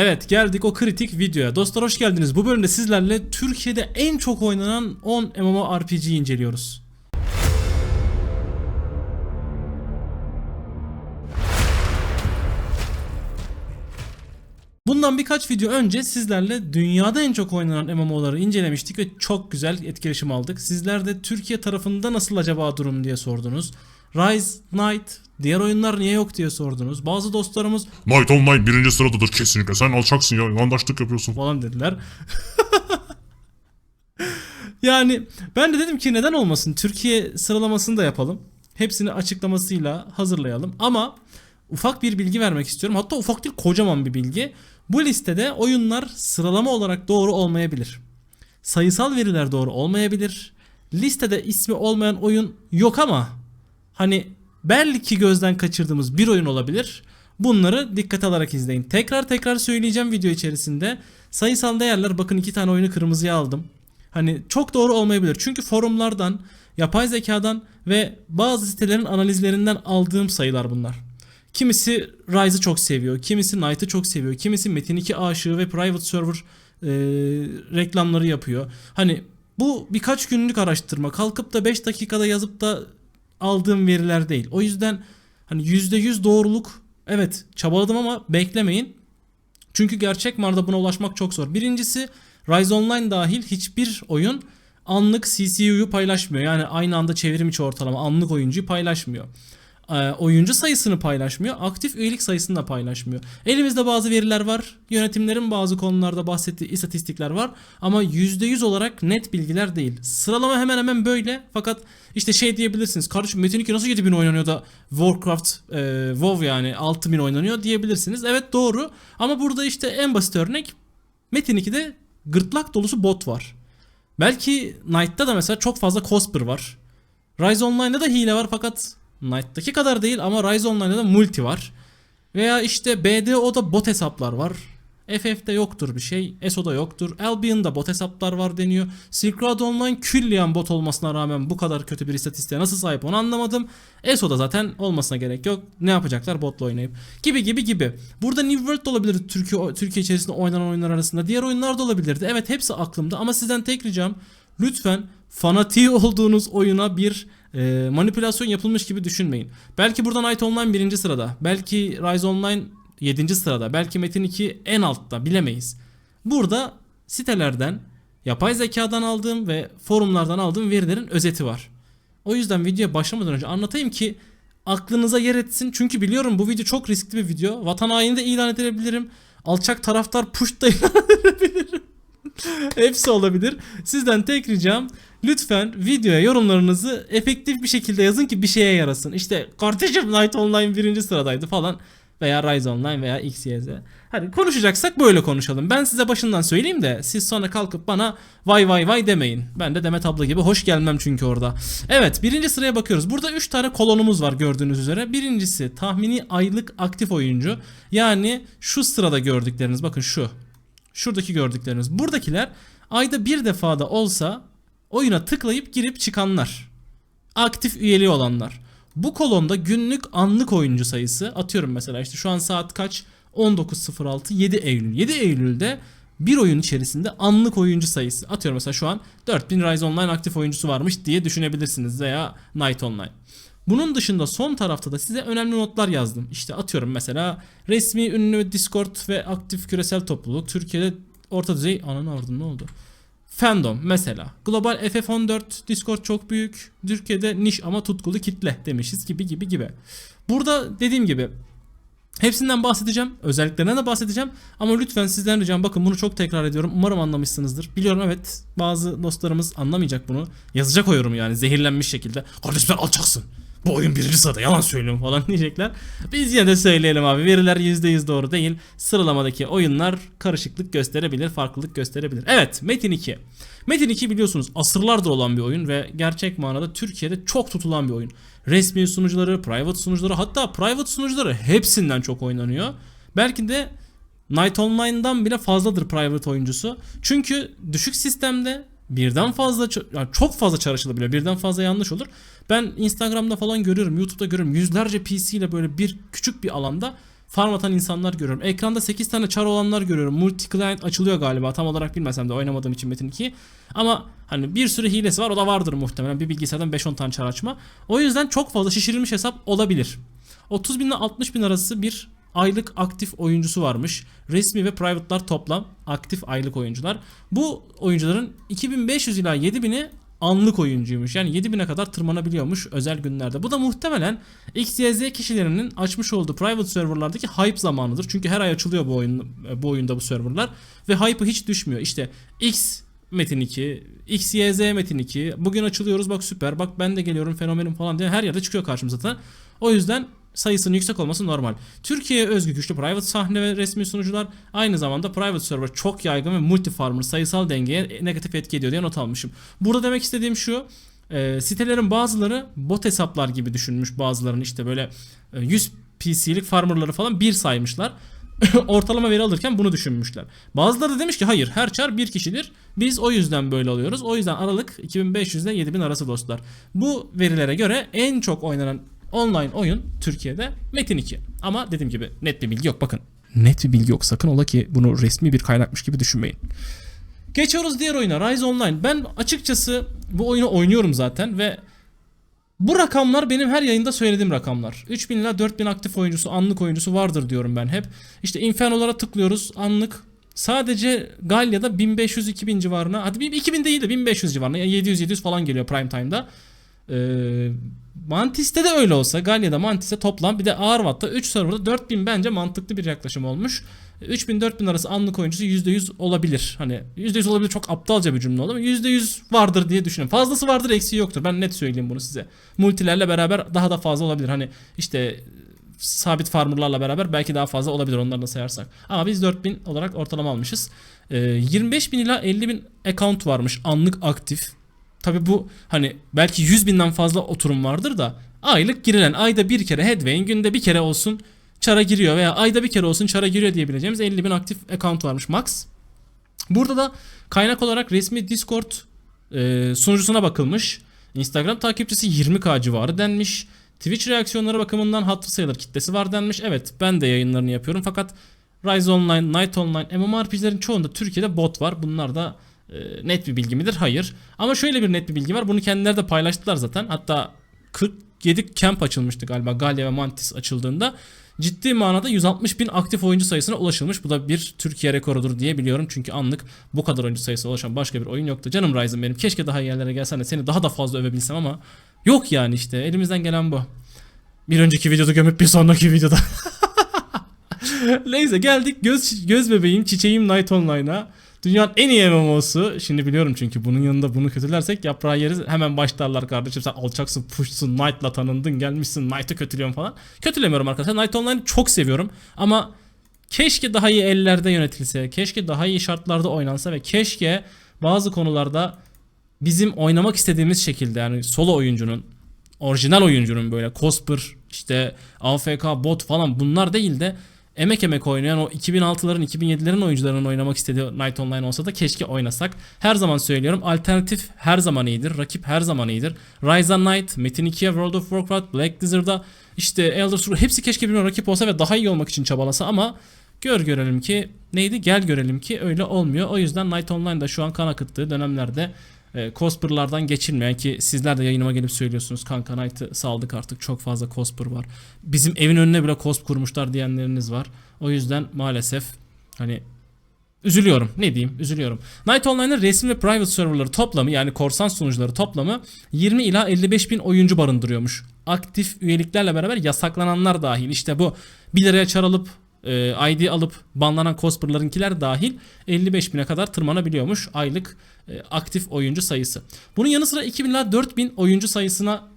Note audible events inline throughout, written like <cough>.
Evet geldik o kritik videoya. Dostlar hoş geldiniz. Bu bölümde sizlerle Türkiye'de en çok oynanan 10 MMORPG'yi inceliyoruz. Bundan birkaç video önce sizlerle dünyada en çok oynanan MMO'ları incelemiştik ve çok güzel etkileşim aldık. Sizler de Türkiye tarafında nasıl acaba durum diye sordunuz. Rise, Knight, diğer oyunlar niye yok diye sordunuz. Bazı dostlarımız Night Online birinci sıradadır kesinlikle. Sen alçaksın ya. Yandaşlık yapıyorsun. falan dediler. <laughs> yani ben de dedim ki neden olmasın Türkiye sıralamasını da yapalım. Hepsini açıklamasıyla hazırlayalım. Ama ufak bir bilgi vermek istiyorum. Hatta ufak değil kocaman bir bilgi. Bu listede oyunlar sıralama olarak doğru olmayabilir. Sayısal veriler doğru olmayabilir. Listede ismi olmayan oyun yok ama hani belki gözden kaçırdığımız bir oyun olabilir. Bunları dikkate alarak izleyin. Tekrar tekrar söyleyeceğim video içerisinde. Sayısal değerler bakın iki tane oyunu kırmızıya aldım. Hani çok doğru olmayabilir. Çünkü forumlardan, yapay zekadan ve bazı sitelerin analizlerinden aldığım sayılar bunlar. Kimisi Rise'ı çok seviyor, kimisi Knight'ı çok seviyor, kimisi Metin 2 aşığı ve private server e, reklamları yapıyor. Hani bu birkaç günlük araştırma. Kalkıp da 5 dakikada yazıp da aldığım veriler değil. O yüzden hani %100 doğruluk evet çabaladım ama beklemeyin. Çünkü gerçek manada buna ulaşmak çok zor. Birincisi Rise Online dahil hiçbir oyun anlık CCU'yu paylaşmıyor. Yani aynı anda çevrim içi ortalama anlık oyuncuyu paylaşmıyor. Ee, oyuncu sayısını paylaşmıyor. Aktif üyelik sayısını da paylaşmıyor. Elimizde bazı veriler var. Yönetimlerin bazı konularda bahsettiği istatistikler var. Ama %100 olarak net bilgiler değil. Sıralama hemen hemen böyle. Fakat işte şey diyebilirsiniz. Kardeşim Metin 2 nasıl 7000 oynanıyor da Warcraft, e, WoW yani 6000 oynanıyor diyebilirsiniz. Evet doğru. Ama burada işte en basit örnek Metin 2'de gırtlak dolusu bot var. Belki Knight'ta da mesela çok fazla Cosper var. Rise Online'da da hile var fakat Knight'taki kadar değil ama Rise Online'da da multi var. Veya işte BDO'da bot hesaplar var. FF'de yoktur bir şey. ESO'da yoktur. Albion'da bot hesaplar var deniyor. Silk Road Online külliyen bot olmasına rağmen bu kadar kötü bir istatistiğe nasıl sahip onu anlamadım. ESO'da zaten olmasına gerek yok. Ne yapacaklar botla oynayıp. Gibi gibi gibi. Burada New World da olabilir Türkiye, Türkiye içerisinde oynanan oyunlar arasında. Diğer oyunlar da olabilirdi. Evet hepsi aklımda ama sizden tek ricam lütfen fanatiği <laughs> olduğunuz oyuna bir e, manipülasyon yapılmış gibi düşünmeyin. Belki burada Night Online birinci sırada. Belki Rise Online 7. sırada. Belki Metin 2 en altta bilemeyiz. Burada sitelerden, yapay zekadan aldığım ve forumlardan aldığım verilerin özeti var. O yüzden videoya başlamadan önce anlatayım ki aklınıza yer etsin. Çünkü biliyorum bu video çok riskli bir video. Vatan haini de ilan edebilirim. Alçak taraftar push da ilan <laughs> edebilirim. <laughs> Hepsi olabilir. Sizden tek ricam lütfen videoya yorumlarınızı efektif bir şekilde yazın ki bir şeye yarasın. İşte kardeşim Night Online birinci sıradaydı falan veya Rise Online veya XYZ. Hadi konuşacaksak böyle konuşalım. Ben size başından söyleyeyim de siz sonra kalkıp bana vay vay vay demeyin. Ben de Demet abla gibi hoş gelmem çünkü orada. Evet birinci sıraya bakıyoruz. Burada 3 tane kolonumuz var gördüğünüz üzere. Birincisi tahmini aylık aktif oyuncu. Yani şu sırada gördükleriniz bakın şu. Şuradaki gördükleriniz. Buradakiler ayda bir defada olsa oyuna tıklayıp girip çıkanlar. Aktif üyeliği olanlar. Bu kolonda günlük anlık oyuncu sayısı atıyorum mesela işte şu an saat kaç? 19.06 7 Eylül. 7 Eylül'de bir oyun içerisinde anlık oyuncu sayısı atıyorum mesela şu an 4000 Rise Online aktif oyuncusu varmış diye düşünebilirsiniz veya Night Online. Bunun dışında son tarafta da size önemli notlar yazdım. İşte atıyorum mesela resmi ünlü Discord ve aktif küresel topluluk Türkiye'de orta düzey ananı avradım ne oldu? Fandom mesela. Global FF14 Discord çok büyük. Türkiye'de niş ama tutkulu kitle demişiz gibi gibi gibi. Burada dediğim gibi Hepsinden bahsedeceğim. Özelliklerinden de bahsedeceğim. Ama lütfen sizden ricam bakın bunu çok tekrar ediyorum. Umarım anlamışsınızdır. Biliyorum evet bazı dostlarımız anlamayacak bunu. Yazacak o yorum yani zehirlenmiş şekilde. Kardeş sen alçaksın. Bu oyun birinci sırada yalan söylüyorum falan <laughs> diyecekler. Biz yine de söyleyelim abi. Veriler %100 doğru değil. Sıralamadaki oyunlar karışıklık gösterebilir, farklılık gösterebilir. Evet Metin 2. Metin 2 biliyorsunuz asırlardır olan bir oyun ve gerçek manada Türkiye'de çok tutulan bir oyun. Resmi sunucuları, private sunucuları hatta private sunucuları hepsinden çok oynanıyor. Belki de Night Online'dan bile fazladır private oyuncusu. Çünkü düşük sistemde birden fazla yani çok fazla çalışılabiliyor. Birden fazla yanlış olur. Ben Instagram'da falan görüyorum, YouTube'da görüyorum yüzlerce PC ile böyle bir küçük bir alanda farm atan insanlar görüyorum. Ekranda 8 tane çar olanlar görüyorum. Multi client açılıyor galiba. Tam olarak bilmesem de oynamadığım için Metin 2'yi. Ama hani bir sürü hilesi var. O da vardır muhtemelen. Bir bilgisayardan 5-10 tane çar açma. O yüzden çok fazla şişirilmiş hesap olabilir. 30 bin ile 60 bin arası bir aylık aktif oyuncusu varmış. Resmi ve private'lar toplam aktif aylık oyuncular. Bu oyuncuların 2500 ila 7000'i anlık oyuncuymuş. Yani 7000'e kadar tırmanabiliyormuş özel günlerde. Bu da muhtemelen XYZ kişilerinin açmış olduğu private serverlardaki hype zamanıdır. Çünkü her ay açılıyor bu oyun bu oyunda bu serverlar ve hype'ı hiç düşmüyor. İşte X Metin 2, XYZ Metin 2. Bugün açılıyoruz bak süper. Bak ben de geliyorum fenomenim falan diye her yerde çıkıyor karşımıza da. O yüzden sayısının yüksek olması normal. Türkiye'ye özgü güçlü private sahne ve resmi sunucular aynı zamanda private server çok yaygın ve multi farmer sayısal dengeye negatif etki ediyor diye not almışım. Burada demek istediğim şu e, sitelerin bazıları bot hesaplar gibi düşünmüş bazılarının işte böyle e, 100 PC'lik farmerları falan bir saymışlar. <laughs> Ortalama veri alırken bunu düşünmüşler. Bazıları da demiş ki hayır her çar bir kişidir. Biz o yüzden böyle alıyoruz. O yüzden aralık 2500 ile 7000 arası dostlar. Bu verilere göre en çok oynanan online oyun Türkiye'de Metin 2. Ama dediğim gibi net bir bilgi yok bakın. Net bir bilgi yok sakın ola ki bunu resmi bir kaynakmış gibi düşünmeyin. Geçiyoruz diğer oyuna Rise Online. Ben açıkçası bu oyunu oynuyorum zaten ve bu rakamlar benim her yayında söylediğim rakamlar. 3000 ila 4000 aktif oyuncusu, anlık oyuncusu vardır diyorum ben hep. İşte Inferno'lara tıklıyoruz anlık. Sadece Galya'da 1500-2000 civarına, hadi bir 2000 değil de 1500 civarına, yani 700-700 falan geliyor prime time'da. Ee, Mantis'te de öyle olsa Galya'da Mantis'te toplam bir de Arvat'ta 3 serverda 4000 bence mantıklı bir yaklaşım olmuş. 3000-4000 arası anlık oyuncusu %100 olabilir. Hani %100 olabilir çok aptalca bir cümle oldu ama %100 vardır diye düşünüyorum. Fazlası vardır eksiği yoktur. Ben net söyleyeyim bunu size. Multilerle beraber daha da fazla olabilir. Hani işte sabit farmerlarla beraber belki daha fazla olabilir onları da sayarsak. Ama biz 4000 olarak ortalama almışız. Ee, 25.000 ila 50.000 account varmış anlık aktif. Tabi bu hani belki 100 binden fazla oturum vardır da aylık girilen ayda bir kere Headway'in günde bir kere olsun çara giriyor veya ayda bir kere olsun çara giriyor diyebileceğimiz 50 bin aktif account varmış max. Burada da kaynak olarak resmi Discord e, sunucusuna bakılmış. Instagram takipçisi 20k civarı denmiş. Twitch reaksiyonları bakımından hatırı sayılır kitlesi var denmiş. Evet ben de yayınlarını yapıyorum fakat Rise Online, Night Online, MMORPG'lerin çoğunda Türkiye'de bot var. Bunlar da e, net bir bilgi midir? Hayır. Ama şöyle bir net bir bilgi var. Bunu kendileri de paylaştılar zaten. Hatta 47 camp açılmıştı galiba Galya ve Mantis açıldığında. Ciddi manada 160 bin aktif oyuncu sayısına ulaşılmış. Bu da bir Türkiye rekorudur diye biliyorum. Çünkü anlık bu kadar oyuncu sayısına ulaşan başka bir oyun yoktu. Canım Ryzen benim. Keşke daha yerlere gelsen de seni daha da fazla övebilsem ama yok yani işte. Elimizden gelen bu. Bir önceki videoda gömüp bir sonraki videoda. <laughs> Neyse geldik göz, göz bebeğim çiçeğim Night Online'a. Dünyanın en iyi MMO'su. Şimdi biliyorum çünkü bunun yanında bunu kötülersek yaprağı yeriz. Hemen başlarlar kardeşim sen alçaksın, pushsun, Knight'la tanındın, gelmişsin, Knight'ı kötülüyorsun falan. Kötülemiyorum arkadaşlar. Night Online'ı çok seviyorum. Ama keşke daha iyi ellerde yönetilse, keşke daha iyi şartlarda oynansa ve keşke bazı konularda bizim oynamak istediğimiz şekilde yani solo oyuncunun orijinal oyuncunun böyle Cosper işte AFK bot falan bunlar değil de emek emek oynayan o 2006'ların 2007'lerin oyuncularının oynamak istediği Night Online olsa da keşke oynasak. Her zaman söylüyorum alternatif her zaman iyidir. Rakip her zaman iyidir. Rise of Night, Metin 2'ye World of Warcraft, Black Blizzard'a işte Elder Scrolls hepsi keşke birbirine rakip olsa ve daha iyi olmak için çabalasa ama gör görelim ki neydi gel görelim ki öyle olmuyor. O yüzden Night Online'da şu an kan akıttığı dönemlerde e, Cosper'lardan geçilmeyen ki sizler de yayınıma gelip söylüyorsunuz kanka Knight'ı saldık artık çok fazla Cosper var. Bizim evin önüne bile Cosp kurmuşlar diyenleriniz var. O yüzden maalesef hani üzülüyorum ne diyeyim üzülüyorum. Night Online'ın resmi ve private serverları toplamı yani korsan sunucuları toplamı 20 ila 55 bin oyuncu barındırıyormuş. Aktif üyeliklerle beraber yasaklananlar dahil işte bu 1 liraya çar alıp e, ID alıp banlanan cosperlarınkiler dahil 55 bine kadar tırmanabiliyormuş aylık e, aktif oyuncu sayısı. Bunun yanı sıra 2000 ila 4000 oyuncu sayısına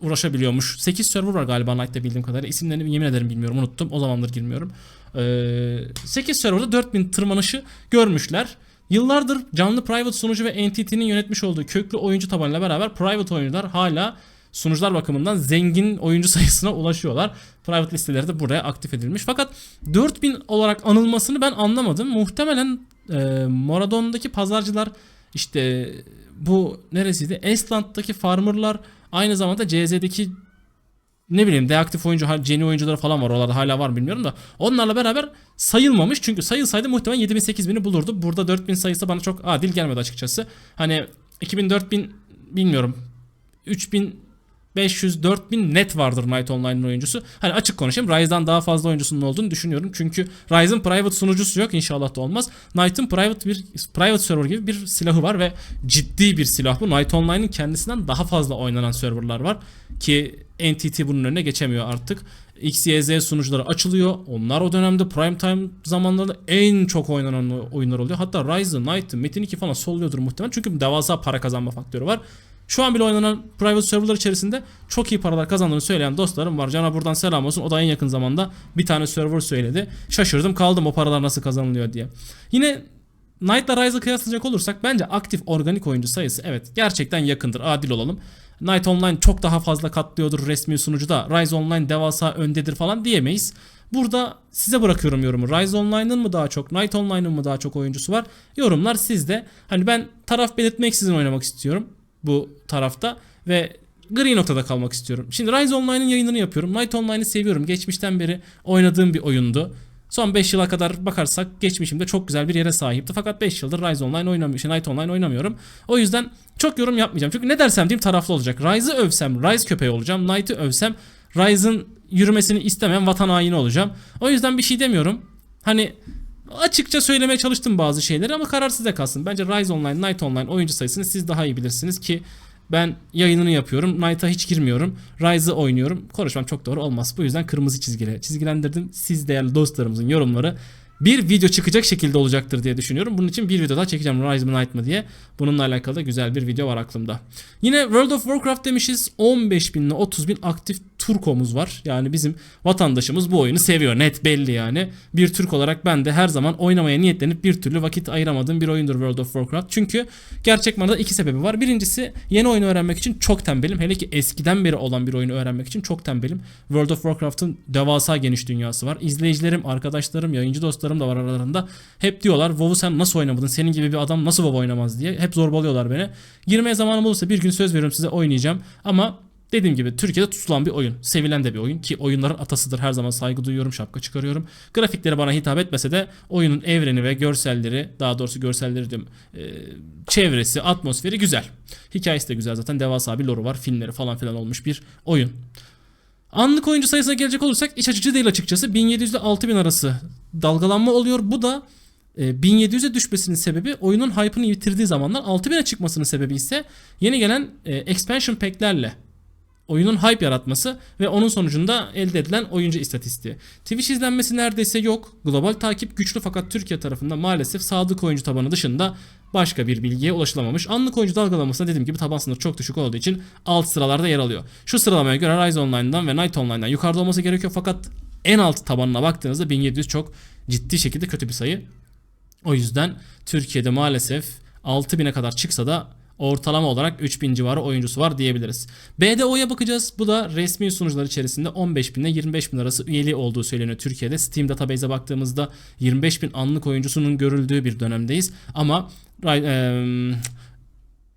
uğraşabiliyormuş. 8 server var galiba Knight'ta bildiğim kadarıyla. İsimlerini yemin ederim bilmiyorum unuttum. O zamandır girmiyorum. Ee, 8 serverda 4000 tırmanışı görmüşler. Yıllardır canlı private sunucu ve entity'nin yönetmiş olduğu köklü oyuncu tabanıyla beraber private oyuncular hala sunucular bakımından zengin oyuncu <laughs> sayısına ulaşıyorlar. Private listeleri de buraya aktif edilmiş. Fakat 4000 olarak anılmasını ben anlamadım. Muhtemelen e, Moradon'daki pazarcılar işte bu neresiydi? Estland'daki farmerlar aynı zamanda CZ'deki ne bileyim deaktif oyuncu, Jenny oyuncuları falan var. Oralarda hala var bilmiyorum da. Onlarla beraber sayılmamış. Çünkü sayılsaydı muhtemelen 7000 8000'i bulurdu. Burada 4000 sayısı bana çok adil gelmedi açıkçası. Hani 2000 4000 bilmiyorum. 3000 500 4000 net vardır Night Online'ın oyuncusu. Hani açık konuşayım Rise'dan daha fazla oyuncusunun olduğunu düşünüyorum. Çünkü Rise'ın private sunucusu yok inşallah da olmaz. Knight'ın private bir private server gibi bir silahı var ve ciddi bir silah bu. Night Online'ın kendisinden daha fazla oynanan serverlar var ki NTT bunun önüne geçemiyor artık. XYZ sunucuları açılıyor. Onlar o dönemde prime time zamanlarında en çok oynanan oyunlar oluyor. Hatta Rise'ı, Knight'ı, Metin 2 falan solluyordur muhtemelen. Çünkü devasa para kazanma faktörü var. Şu an bile oynanan private serverlar içerisinde çok iyi paralar kazandığını söyleyen dostlarım var. Cana buradan selam olsun. O da en yakın zamanda bir tane server söyledi. Şaşırdım kaldım o paralar nasıl kazanılıyor diye. Yine Knight'la Rise'ı kıyaslayacak olursak bence aktif organik oyuncu sayısı evet gerçekten yakındır. Adil olalım. Night Online çok daha fazla katlıyordur resmi sunucuda. Rise Online devasa öndedir falan diyemeyiz. Burada size bırakıyorum yorumu. Rise Online'ın mı daha çok, Night Online'ın mı daha çok oyuncusu var? Yorumlar sizde. Hani ben taraf belirtmeksizin oynamak istiyorum bu tarafta ve gri noktada kalmak istiyorum. Şimdi Rise Online'ın yayınını yapıyorum. Night Online'ı seviyorum. Geçmişten beri oynadığım bir oyundu. Son 5 yıla kadar bakarsak geçmişimde çok güzel bir yere sahipti. Fakat 5 yıldır Rise Online oynamıyorum. Şey, Night Online oynamıyorum. O yüzden çok yorum yapmayacağım. Çünkü ne dersem diyeyim taraflı olacak. Rise'ı övsem Rise köpeği olacağım. Knight'ı övsem Rise'ın yürümesini istemeyen vatan haini olacağım. O yüzden bir şey demiyorum. Hani açıkça söylemeye çalıştım bazı şeyleri ama karar size kalsın. Bence Rise Online, Night Online oyuncu sayısını siz daha iyi bilirsiniz ki ben yayınını yapıyorum. Knight'a hiç girmiyorum. Rise'ı oynuyorum. Konuşmam çok doğru olmaz. Bu yüzden kırmızı çizgiyle çizgilendirdim. Siz değerli dostlarımızın yorumları bir video çıkacak şekilde olacaktır diye düşünüyorum. Bunun için bir video daha çekeceğim Rise mı Night mı diye. Bununla alakalı da güzel bir video var aklımda. Yine World of Warcraft demişiz. 15 bin ile 30 bin aktif Turkomuz var. Yani bizim vatandaşımız bu oyunu seviyor. Net belli yani. Bir Türk olarak ben de her zaman oynamaya niyetlenip bir türlü vakit ayıramadığım bir oyundur World of Warcraft. Çünkü gerçek manada iki sebebi var. Birincisi yeni oyunu öğrenmek için çok tembelim. Hele ki eskiden beri olan bir oyunu öğrenmek için çok tembelim. World of Warcraft'ın devasa geniş dünyası var. İzleyicilerim, arkadaşlarım, yayıncı dostlarım da var aralarında. Hep diyorlar WoW'u sen nasıl oynamadın? Senin gibi bir adam nasıl WoW oynamaz diye. Hep zorbalıyorlar beni. Girmeye zamanım olursa bir gün söz veriyorum size oynayacağım. Ama Dediğim gibi Türkiye'de tutulan bir oyun. Sevilen de bir oyun ki oyunların atasıdır. Her zaman saygı duyuyorum, şapka çıkarıyorum. Grafikleri bana hitap etmese de oyunun evreni ve görselleri, daha doğrusu görselleri diyorum, e, çevresi, atmosferi güzel. Hikayesi de güzel zaten. Devasa bir lore'u var. Filmleri falan filan olmuş bir oyun. Anlık oyuncu sayısına gelecek olursak iç açıcı değil açıkçası. 1700 ile 6000 arası dalgalanma oluyor. Bu da e, 1700'e düşmesinin sebebi oyunun hype'ını yitirdiği zamanlar 6000'e çıkmasının sebebi ise yeni gelen e, expansion pack'lerle oyunun hype yaratması ve onun sonucunda elde edilen oyuncu istatistiği. Twitch izlenmesi neredeyse yok. Global takip güçlü fakat Türkiye tarafında maalesef sadık oyuncu tabanı dışında başka bir bilgiye ulaşılamamış. Anlık oyuncu dalgalamasında dediğim gibi taban sınırı çok düşük olduğu için alt sıralarda yer alıyor. Şu sıralamaya göre Rise Online'dan ve Night Online'dan yukarıda olması gerekiyor fakat en alt tabanına baktığınızda 1700 çok ciddi şekilde kötü bir sayı. O yüzden Türkiye'de maalesef 6000'e kadar çıksa da ortalama olarak 3000 civarı oyuncusu var diyebiliriz. BDO'ya bakacağız. Bu da resmi sunucular içerisinde 15 bin ile 25 bin arası üyeliği olduğu söyleniyor Türkiye'de. Steam database'e baktığımızda 25 bin anlık oyuncusunun görüldüğü bir dönemdeyiz. Ama eee,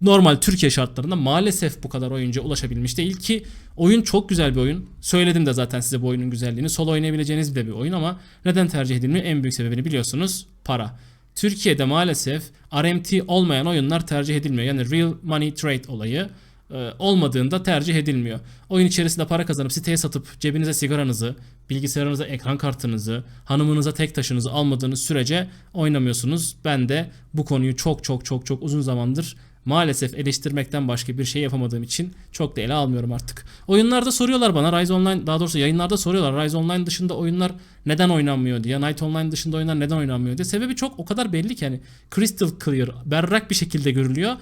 normal Türkiye şartlarında maalesef bu kadar oyuncuya ulaşabilmiş değil ki oyun çok güzel bir oyun. Söyledim de zaten size bu oyunun güzelliğini. Solo oynayabileceğiniz de bir oyun ama neden tercih edilmiyor? En büyük sebebini biliyorsunuz. Para. Türkiye'de maalesef RMT olmayan oyunlar tercih edilmiyor. Yani Real Money Trade olayı e, olmadığında tercih edilmiyor. Oyun içerisinde para kazanıp siteye satıp cebinize sigaranızı, bilgisayarınıza ekran kartınızı, hanımınıza tek taşınızı almadığınız sürece oynamıyorsunuz. Ben de bu konuyu çok çok çok çok uzun zamandır maalesef eleştirmekten başka bir şey yapamadığım için çok da ele almıyorum artık. Oyunlarda soruyorlar bana Rise Online daha doğrusu yayınlarda soruyorlar Rise Online dışında oyunlar neden oynanmıyor diye. Night Online dışında oyunlar neden oynanmıyor diye. Sebebi çok o kadar belli ki hani crystal clear berrak bir şekilde görülüyor.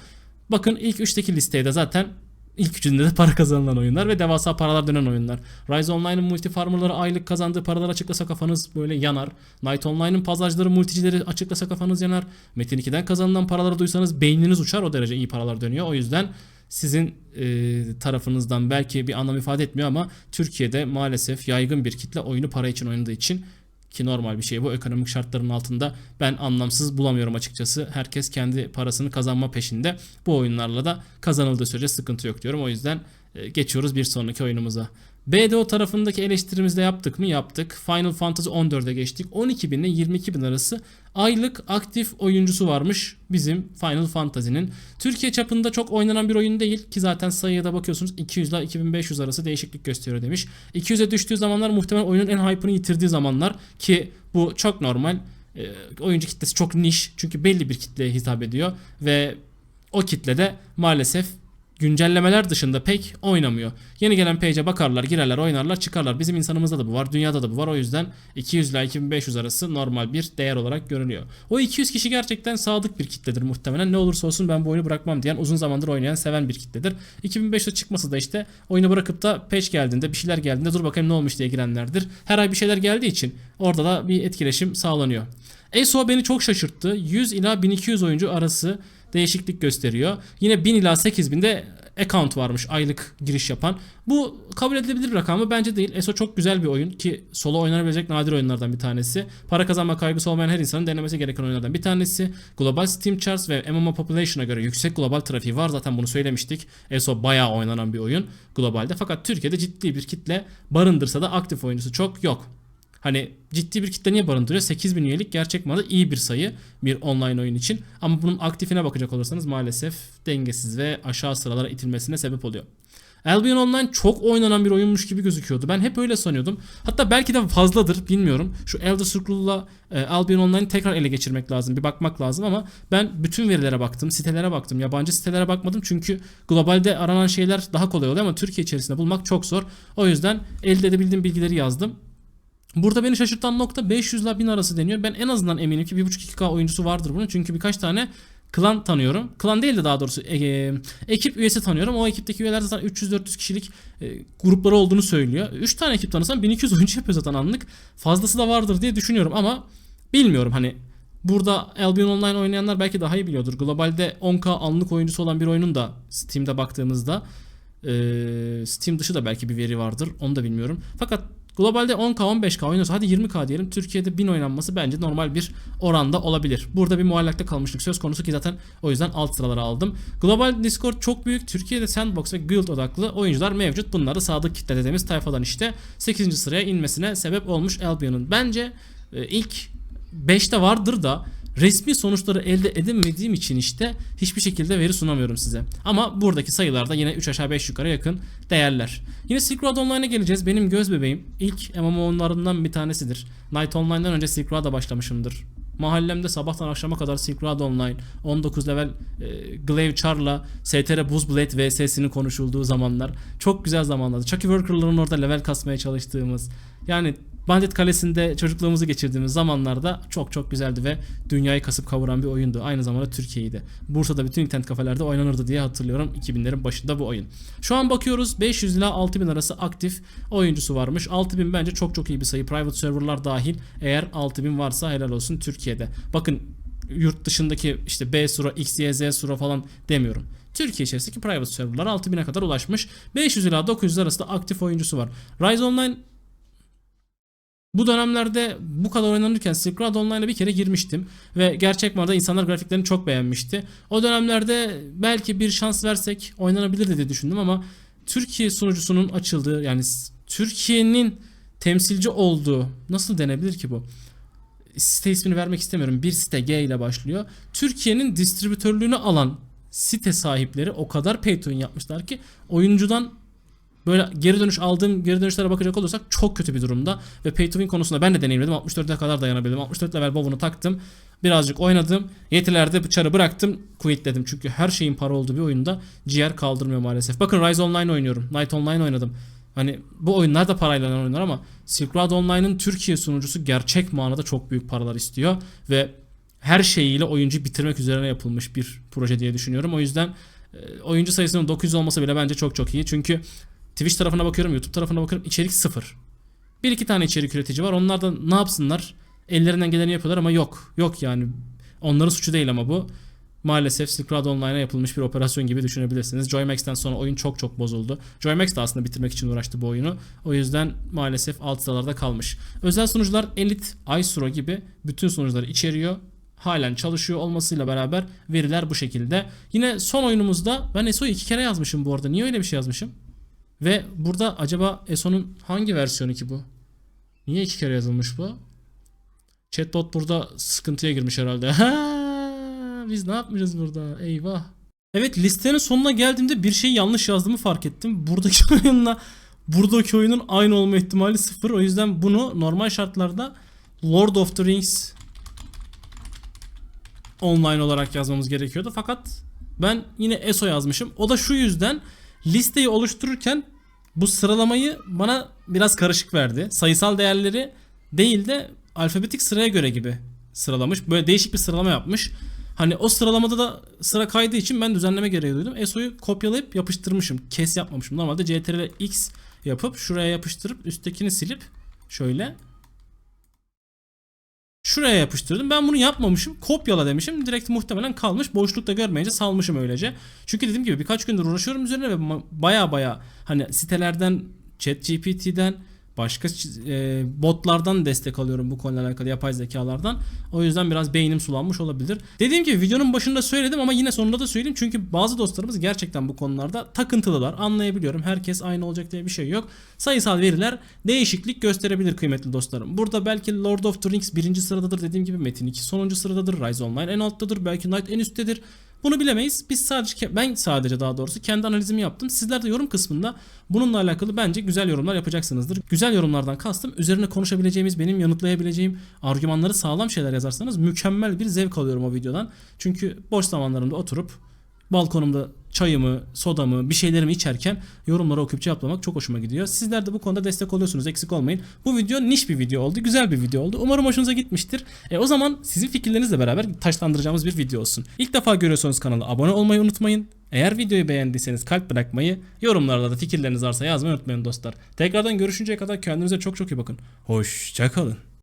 Bakın ilk 3'teki listeye de zaten ilk üçünde de para kazanılan oyunlar ve devasa paralar dönen oyunlar. Rise Online'ın multi farmerları aylık kazandığı paraları açıklasa kafanız böyle yanar. Night Online'ın pazarcıları, multicileri açıklasa kafanız yanar. Metin 2'den kazanılan paraları duysanız beyniniz uçar o derece iyi paralar dönüyor. O yüzden sizin e, tarafınızdan belki bir anlam ifade etmiyor ama Türkiye'de maalesef yaygın bir kitle oyunu para için oynadığı için ki normal bir şey bu ekonomik şartların altında ben anlamsız bulamıyorum açıkçası. Herkes kendi parasını kazanma peşinde. Bu oyunlarla da kazanıldığı sürece sıkıntı yok diyorum. O yüzden e, geçiyoruz bir sonraki oyunumuza. BDO tarafındaki eleştirimizde yaptık mı? Yaptık. Final Fantasy 14'e geçtik. 12 bin ile 22 bin arası aylık aktif oyuncusu varmış bizim Final Fantasy'nin. Türkiye çapında çok oynanan bir oyun değil ki zaten sayıya da bakıyorsunuz 200 ile 2500 arası değişiklik gösteriyor demiş. 200'e düştüğü zamanlar muhtemelen oyunun en hype'ını yitirdiği zamanlar ki bu çok normal. Ee, oyuncu kitlesi çok niş çünkü belli bir kitleye hitap ediyor ve o kitlede maalesef güncellemeler dışında pek oynamıyor. Yeni gelen page'e bakarlar, girerler, oynarlar, çıkarlar. Bizim insanımızda da bu var, dünyada da bu var. O yüzden 200 ile 2500 arası normal bir değer olarak görünüyor. O 200 kişi gerçekten sadık bir kitledir muhtemelen. Ne olursa olsun ben bu oyunu bırakmam diyen, uzun zamandır oynayan, seven bir kitledir. 2500'de çıkması da işte oyunu bırakıp da patch geldiğinde, bir şeyler geldiğinde dur bakayım ne olmuş diye girenlerdir. Her ay bir şeyler geldiği için orada da bir etkileşim sağlanıyor. ESO beni çok şaşırttı. 100 ila 1200 oyuncu arası değişiklik gösteriyor. Yine 1000 ila 8000'de account varmış aylık giriş yapan. Bu kabul edilebilir bir rakam mı? Bence değil. ESO çok güzel bir oyun ki solo oynanabilecek nadir oyunlardan bir tanesi. Para kazanma kaygısı olmayan her insanın denemesi gereken oyunlardan bir tanesi. Global Steam Charts ve MMO Population'a göre yüksek global trafiği var. Zaten bunu söylemiştik. ESO bayağı oynanan bir oyun globalde. Fakat Türkiye'de ciddi bir kitle barındırsa da aktif oyuncusu çok yok. Hani ciddi bir kitle niye barındırıyor? 8000 üyelik gerçek manada iyi bir sayı bir online oyun için. Ama bunun aktifine bakacak olursanız maalesef dengesiz ve aşağı sıralara itilmesine sebep oluyor. Albion Online çok oynanan bir oyunmuş gibi gözüküyordu. Ben hep öyle sanıyordum. Hatta belki de fazladır bilmiyorum. Şu Elder Scroll'la e, Albion Online'ı tekrar ele geçirmek lazım. Bir bakmak lazım ama ben bütün verilere baktım. Sitelere baktım. Yabancı sitelere bakmadım. Çünkü globalde aranan şeyler daha kolay oluyor ama Türkiye içerisinde bulmak çok zor. O yüzden elde edebildiğim bilgileri yazdım. Burada beni şaşırtan nokta 500 ile 1000 arası deniyor. Ben en azından eminim ki 1.5-2K oyuncusu vardır bunun. Çünkü birkaç tane klan tanıyorum. Klan değil de daha doğrusu e, e, ekip üyesi tanıyorum. O ekipteki üyeler zaten 300-400 kişilik e, grupları olduğunu söylüyor. 3 tane ekip tanısam 1200 oyuncu yapıyor zaten anlık. Fazlası da vardır diye düşünüyorum ama bilmiyorum hani Burada Albion Online oynayanlar belki daha iyi biliyordur. Globalde 10k anlık oyuncusu olan bir oyunun da Steam'de baktığımızda e, Steam dışı da belki bir veri vardır. Onu da bilmiyorum. Fakat Globalde 10K 15K oynuyorsa hadi 20K diyelim. Türkiye'de 1000 oynanması bence normal bir oranda olabilir. Burada bir muallakta kalmışlık söz konusu ki zaten o yüzden alt sıralara aldım. Global Discord çok büyük. Türkiye'de Sandbox ve Guild odaklı oyuncular mevcut. Bunları sadık kitle dediğimiz tayfadan işte 8. sıraya inmesine sebep olmuş Albion'un. Bence e, ilk 5'te vardır da resmi sonuçları elde edemediğim için işte hiçbir şekilde veri sunamıyorum size. Ama buradaki sayılarda yine 3 aşağı 5 yukarı yakın değerler. Yine Silk Road Online'a geleceğiz. Benim göz bebeğim ilk MMO'larından bir tanesidir. Night Online'dan önce Silk Road'a başlamışımdır. Mahallemde sabahtan akşama kadar Silk Road Online 19 level e, Glaive Char'la STR Buz Blade VS'sinin konuşulduğu zamanlar çok güzel zamanlardı. Chucky Worker'ların orada level kasmaya çalıştığımız yani Bandit Kalesi'nde çocukluğumuzu geçirdiğimiz zamanlarda çok çok güzeldi ve dünyayı kasıp kavuran bir oyundu. Aynı zamanda Türkiye'yi. Bursa'da bütün internet kafelerde oynanırdı diye hatırlıyorum 2000'lerin başında bu oyun. Şu an bakıyoruz 500 ila 6000 arası aktif oyuncusu varmış. 6000 bence çok çok iyi bir sayı. Private serverlar dahil eğer 6000 varsa helal olsun Türkiye'de. Bakın yurt dışındaki işte B sura, X, Y, Z sura falan demiyorum. Türkiye içerisindeki private serverlar 6000'e kadar ulaşmış. 500 ila 900 arasında aktif oyuncusu var. Rise Online bu dönemlerde bu kadar oynanırken Silk Road Online'a bir kere girmiştim ve gerçek manada insanlar grafiklerini çok beğenmişti. O dönemlerde belki bir şans versek oynanabilir diye düşündüm ama Türkiye sunucusunun açıldığı yani Türkiye'nin temsilci olduğu nasıl denebilir ki bu? Site ismini vermek istemiyorum. Bir site G ile başlıyor. Türkiye'nin distribütörlüğünü alan site sahipleri o kadar pay yapmışlar ki oyuncudan böyle geri dönüş aldığım geri dönüşlere bakacak olursak çok kötü bir durumda. Ve pay to win konusunda ben de deneyimledim. 64'e kadar dayanabildim. 64 level bovunu taktım. Birazcık oynadım. Yetilerde bıçarı bıraktım. Quit dedim. Çünkü her şeyin para olduğu bir oyunda ciğer kaldırmıyor maalesef. Bakın Rise Online oynuyorum. Night Online oynadım. Hani bu oyunlar da parayla oyunlar ama Silk Road Online'ın Türkiye sunucusu gerçek manada çok büyük paralar istiyor ve her şeyiyle oyuncuyu bitirmek üzerine yapılmış bir proje diye düşünüyorum. O yüzden e, oyuncu sayısının 900 olması bile bence çok çok iyi. Çünkü Twitch tarafına bakıyorum, YouTube tarafına bakıyorum. içerik sıfır. Bir iki tane içerik üretici var. Onlar da ne yapsınlar? Ellerinden geleni yapıyorlar ama yok. Yok yani. Onların suçu değil ama bu. Maalesef Silk Road Online'a yapılmış bir operasyon gibi düşünebilirsiniz. Joymax'ten sonra oyun çok çok bozuldu. Joymax de aslında bitirmek için uğraştı bu oyunu. O yüzden maalesef alt sıralarda kalmış. Özel sunucular Elite, Aysuro gibi bütün sunucuları içeriyor. Halen çalışıyor olmasıyla beraber veriler bu şekilde. Yine son oyunumuzda ben ESO'yu iki kere yazmışım bu arada. Niye öyle bir şey yazmışım? Ve burada acaba ESO'nun hangi versiyonu ki bu? Niye iki kere yazılmış bu? Chatbot burada sıkıntıya girmiş herhalde. <laughs> Ha, biz ne yapmışız burada? Eyvah. Evet listenin sonuna geldiğimde bir şey yanlış yazdığımı fark ettim. Buradaki <laughs> oyunla buradaki oyunun aynı olma ihtimali sıfır. O yüzden bunu normal şartlarda Lord of the Rings online olarak yazmamız gerekiyordu. Fakat ben yine ESO yazmışım. O da şu yüzden listeyi oluştururken bu sıralamayı bana biraz karışık verdi. Sayısal değerleri değil de alfabetik sıraya göre gibi sıralamış. Böyle değişik bir sıralama yapmış. Hani o sıralamada da sıra kaydığı için ben düzenleme gereği duydum. ESO'yu kopyalayıp yapıştırmışım. Kes yapmamışım. Normalde CTRL X yapıp şuraya yapıştırıp üsttekini silip şöyle Şuraya yapıştırdım. Ben bunu yapmamışım. Kopyala demişim. Direkt muhtemelen kalmış. Boşlukta görmeyince salmışım öylece. Çünkü dediğim gibi birkaç gündür uğraşıyorum üzerine ve baya baya hani sitelerden, ChatGPT'den, başka e, botlardan destek alıyorum bu konuyla alakalı yapay zekalardan. O yüzden biraz beynim sulanmış olabilir. Dediğim gibi videonun başında söyledim ama yine sonunda da söyleyeyim. Çünkü bazı dostlarımız gerçekten bu konularda takıntılılar. Anlayabiliyorum. Herkes aynı olacak diye bir şey yok. Sayısal veriler değişiklik gösterebilir kıymetli dostlarım. Burada belki Lord of the Rings birinci sıradadır dediğim gibi Metin 2 sonuncu sıradadır. Rise Online en alttadır. Belki Knight en üsttedir. Bunu bilemeyiz. Biz sadece ben sadece daha doğrusu kendi analizimi yaptım. Sizler de yorum kısmında bununla alakalı bence güzel yorumlar yapacaksınızdır. Güzel yorumlardan kastım üzerine konuşabileceğimiz, benim yanıtlayabileceğim argümanları sağlam şeyler yazarsanız mükemmel bir zevk alıyorum o videodan. Çünkü boş zamanlarımda oturup balkonumda çayımı, sodamı, bir şeylerimi içerken yorumları okuyup cevaplamak çok hoşuma gidiyor. Sizler de bu konuda destek oluyorsunuz. Eksik olmayın. Bu video niş bir video oldu. Güzel bir video oldu. Umarım hoşunuza gitmiştir. E, o zaman sizin fikirlerinizle beraber taşlandıracağımız bir video olsun. İlk defa görüyorsanız kanala abone olmayı unutmayın. Eğer videoyu beğendiyseniz kalp bırakmayı, yorumlarda da fikirleriniz varsa yazmayı unutmayın dostlar. Tekrardan görüşünceye kadar kendinize çok çok iyi bakın. Hoşçakalın.